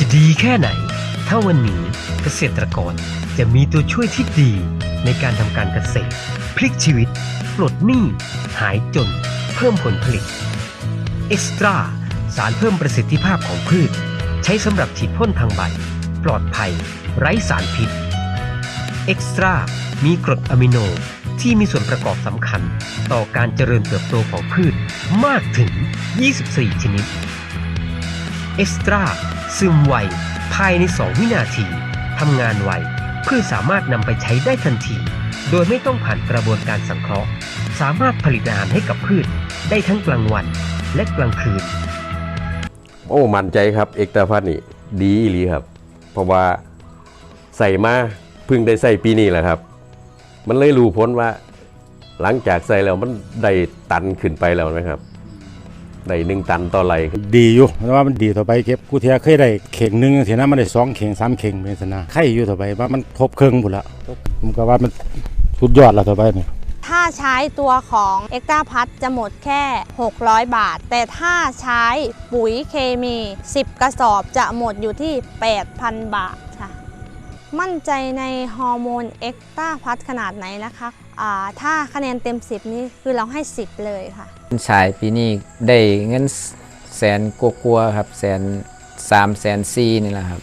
จะดีแค่ไหน ถ้าวันนี้เกษตรกรจะมีตัวช่วยที่ดีในการทำการเกษตร พลิกชีวิต ปลดหนี้ หายจน เพิ่มผลผลิต เอ็กซ์ตร้าสารเพิ่มประสิทธิภาพของพืช ใช้สำหรับฉีดพ่นทางใบ ปลอดภัย ไร้สารพิษ เอ็กซ์ตร้ามีกรดอะมิโนที่มีส่วนประกอบสำคัญ ต่อการเจริญเติบโตของพืชมากถึง 24 ชนิด เอ็กซ์ตร้า ซึมไวภายใน 2 วินาทีทำงานไวเพื่อสามารถนำไปใช้ได้ทันที โดยไม่ต้องผ่านกระบวนการสังเคราะห์ สามารถผลิตอาหารให้กับพืช ได้ทั้งกลางวันและกลางคืน โอ้มั่นใจครับเอกตาพัดนี่ดีอีหลีครับ เพราะว่าใส่มาเพิ่งได้ใส่ปีนี้แหละครับ มันเลยรู้พ้นว่า หลังจากใส่แล้วมันได้ตันขึ้นไปแล้วนะครับ ได้หนึ่งตันต่อไรดีอยู่แต่ว่ามันดีต่อไปเก็บกูเทียเคยได้เข่งหนึงเทียนะมันได้สองเข่งสามเข่งเป็นสนะไข่อยู่ต่อไปว่ามันครบเครื่องหมดแล้วผมก็ว่ามันสุดยอดแล้วต่อไปเนี่ยถ้าใช้ตัวของเอ็กต a าพัทจะหมดแค่ 600 บาท แต่ถ้าใช้ปุ๋ยเคมี 10 กระสอบจะหมดอยู่ที่ 8,000 บาทค่ะ มั่นใจในฮอร์โมนเอ็กต a าพัทขนาดไหนนะคะอ่าถ้าคะแนนเต็ม 10 นี่คือเราให้ 10 เลยค่ะชายปีนี้ได้เงินแสนกลัวาๆครับแสนสามแสนสี่นี่แหละครับ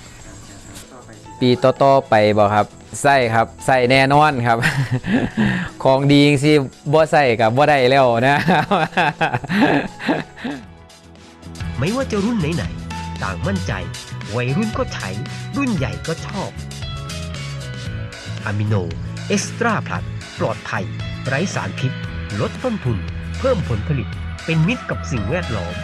ปีต่อๆไปบอกครับใส่ครับใส่แน่นอนครับ ของดีจริงๆบ่ใส่กับบ่ได้แล้วนะครับไม่ว่าจะรุ่นไหนๆต่างมั่นใจ วัยรุ่นก็ใช้รุ่นใหญ่ก็ชอบ อะมิโน เอ็กซ์ตร้าพลัสปลอดภัย ไร้สารพิษ ลดต้นทุน เพิ่มผลผลิต เป็นมิตรกับสิ่งแวดล้อม